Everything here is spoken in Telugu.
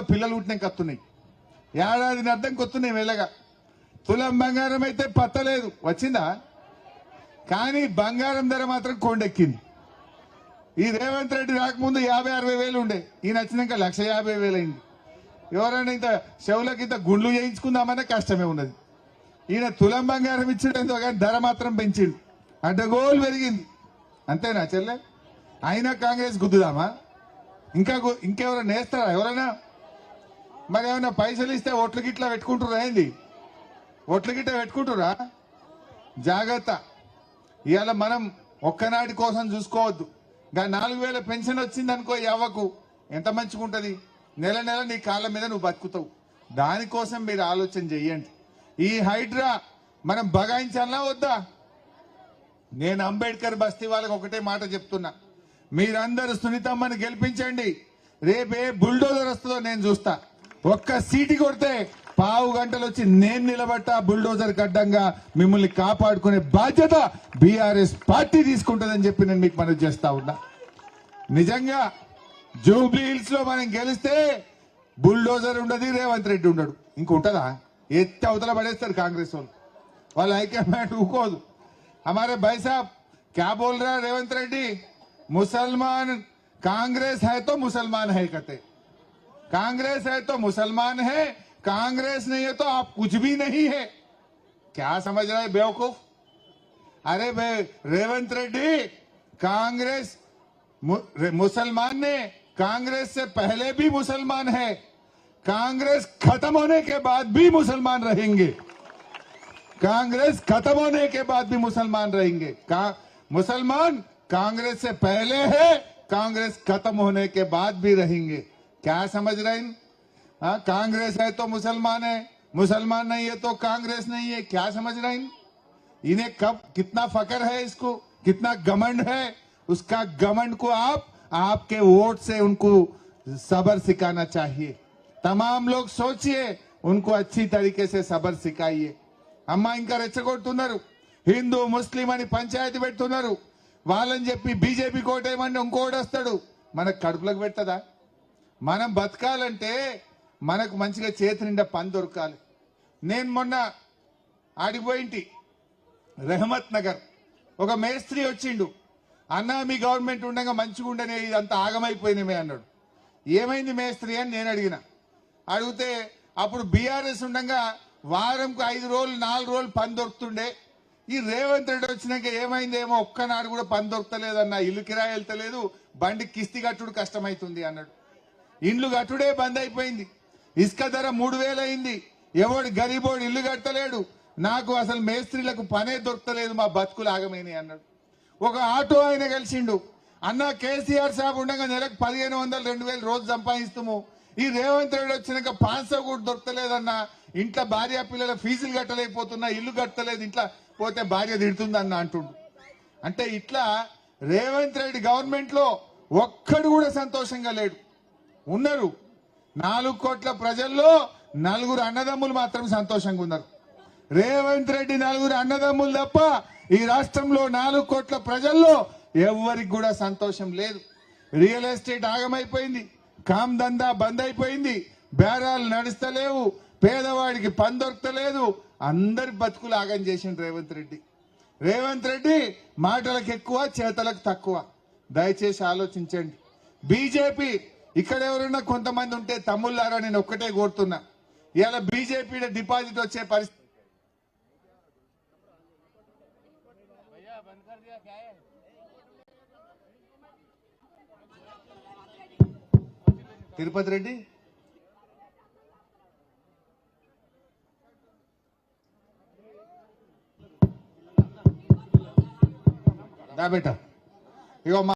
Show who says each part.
Speaker 1: పిల్లలు పుట్టినాక వస్తున్నాయి ఏడాది అర్థం కొత్తున్నాయి మెల్లగా. తులం బంగారం అయితే పత్తలేదు. వచ్చిందా? కానీ బంగారం ధర మాత్రం కొండెక్కింది. ఈ రేవంత్ రెడ్డి రాకముందు యాభై అరవై వేలు ఉండే. ఈయన వచ్చినాక లక్ష యాభై వేలు అయింది. ఎవరైనా ఇంత చెవులకు ఇంత గుండ్లు చేయించుకుందామనే కష్టమే ఉన్నది. ఈయన తులం బంగారం ఇచ్చిండేందో కానీ ధర మాత్రం పెంచిండు. అడ్డగోలు పెరిగింది. అంతేనా చెల్లె? అయినా కాంగ్రెస్ గుద్దుదామా? ఇంకా ఇంకెవరైనా నేస్తారా? ఎవరైనా మరి ఏమైనా పైసలు ఇస్తే ఒట్ల గిట్లా పెట్టుకుంటురా ఏంది? ఓట్ల గిట్ల పెట్టుకుంటురా జాగ్రత్త. ఇవాళ మనం ఒక్కనాటి కోసం చూసుకోవద్దు. ఇంకా నాలుగు వేల పెన్షన్ వచ్చింది అనుకో ఎవ్వకు ఎంత మంచిగా ఉంటుంది నెల నెల నీ కాళ్ళ మీద నువ్వు బతుకుతావు. దానికోసం మీరు ఆలోచన చెయ్యండి. ఈ హైడ్రా మనం బగాయించాలా వద్దా? నేను అంబేద్కర్ బస్తీ వాళ్ళకి ఒకటే మాట చెప్తున్నా. మీరందరూ సునీతమ్మని గెలిపించండి. రేపే బుల్డోజర్ వస్తుందో నేను చూస్తా. ఒక్క సీటు కొడితే పావు గంటలు వచ్చి నేను నిలబట్ట బుల్డోజర్ గడ్డంగా మిమ్మల్ని కాపాడుకునే బాధ్యత బీఆర్ఎస్ పార్టీ తీసుకుంటుందని చెప్పి నేను మీకు మనవి చేస్తా ఉన్నా నిజంగా జూబ్లీ హిల్స్ లో మనం గెలిస్తే బుల్డోజర్ ఉండదు రేవంత్ రెడ్డి ఉండడు ఇంకుంటదా ఎత్తి అవతల పడేస్తారు కాంగ్రెస్ వాళ్ళు వాళ్ళ హైకమాండ్ ఊకోదు हमारे भाई साहब क्या बोल रहा है रेवंत रेड्डी मुसलमान कांग्रेस है तो मुसलमान है कहते कांग्रेस है तो मुसलमान है कांग्रेस नहीं है तो आप कुछ भी नहीं है। क्या समझ रहे बेवकूफ़? अरे बे रेवंत रेड्डी कांग्रेस मु- मुसलमान ने कांग्रेस से पहले भी मुसलमान है। कांग्रेस खत्म होने के बाद भी मुसलमान रहेंगे। कांग्रेस खत्म होने के बाद भी मुसलमान रहेंगे। का, मुसलमान कांग्रेस से पहले है कांग्रेस खत्म होने के बाद भी रहेंगे। क्या समझ रहे हैं हाँ, कांग्रेस है तो मुसलमान है मुसलमान नहीं है तो कांग्रेस नहीं है क्या समझ रहे हैं इन्हें कब कितना फकर है इसको कितना घमंड है उसका घमंड को आप आपके वोट से उनको सबर सिखाना चाहिए तमाम लोग सोचिए उनको अच्छी तरीके से सबर सिखाइए అమ్మ ఇంకా రెచ్చగొడుతున్నారు హిందూ ముస్లిం అని పంచాయతీ పెడుతున్నారు వాళ్ళని చెప్పి బీజేపీ కోటేయమని ఇంకోటి వస్తాడు మనకు కడుపులకు పెట్టదా మనం బతకాలంటే మనకు మంచిగా చేతి నిండా పని దొరకాలి. నేను మొన్న ఆడిపోయింటి రెహమత్ నగర్. ఒక మేస్త్రి వచ్చిండు అన్న మీ గవర్నమెంట్ ఉండగా మంచిగా ఉండనే ఇదంతా ఆగమైపోయినమే అన్నాడు. ఏమైంది మేస్త్రి? అని నేను అడిగిన. అడిగితే అప్పుడు బీఆర్ఎస్ ఉండగా వారంకు ఐదు రోజులు నాలుగు రోజులు పని దొరుకుతుండే. ఈ రేవంత్ రెడ్డి వచ్చినాక ఏమైందేమో ఒక్కనాడు కూడా పని దొరకలేదన్న ఇల్లు కిరాయి వెళ్తలేదు బండి కిస్తి కట్టుడు కష్టమైతుంది అన్నాడు. ఇండ్లు కట్టుడే బంద్ అయిపోయింది. ఇసుక ధర మూడు వేలు అయింది. ఎవడు గరీబోడు ఇల్లు కట్టలేడు. నాకు అసలు మేస్త్రీలకు పనే దొరకలేదు మా బతుకులు ఆగమేని అన్నాడు. ఒక ఆటో ఆయన కలిసిండు. అన్న కేసీఆర్ సాబ్ ఉండగా నెలకు పదిహేను వందలు రెండు వేలు రోజు సంపాదిస్తాము. ఈ రేవంత్ రెడ్డి వచ్చినాక పాన్సో కూడా దొరకలేదన్న. ఇంట్లో భార్య పిల్లల ఫీజులు కట్టలేకపోతున్నా ఇల్లు కట్టలేదు ఇంట్లో పోతే భార్య తిడుతుందన్న అంటుండు. అంటే ఇట్లా రేవంత్ రెడ్డి గవర్నమెంట్లో ఒక్కడు కూడా సంతోషంగా లేడు. ఉన్నారు. నాలుగు కోట్ల ప్రజల్లో నలుగురు అన్నదమ్ములు మాత్రం సంతోషంగా ఉన్నారు. రేవంత్ రెడ్డి నలుగురు అన్నదమ్ములు తప్ప ఈ రాష్ట్రంలో నాలుగు కోట్ల ప్రజల్లో ఎవరికి కూడా సంతోషం లేదు. Real estate ఆగమైపోయింది. కామ్ దందా బంద్ అయిపోయింది. బేరాలు నడుస్తలేవు. పేదవాడికి పని దొరకలేదు. అందరి బతుకులు ఆగం చేసిండు రేవంత్ రెడ్డి. రేవంత్ రెడ్డి మాటలకు ఎక్కువ చేతలకు తక్కువ. దయచేసి ఆలోచించండి. బీజేపీ ఇక్కడ ఎవరైనా కొంతమంది ఉంటే తమ్ముళ్ళారా నేను ఒక్కటే కోరుతున్నా. ఇవాళ బీజేపీ డిపాజిట్ వచ్చే పరిస్థితి తిరుపతి రెడ్డి? దా బేట ఇగో మా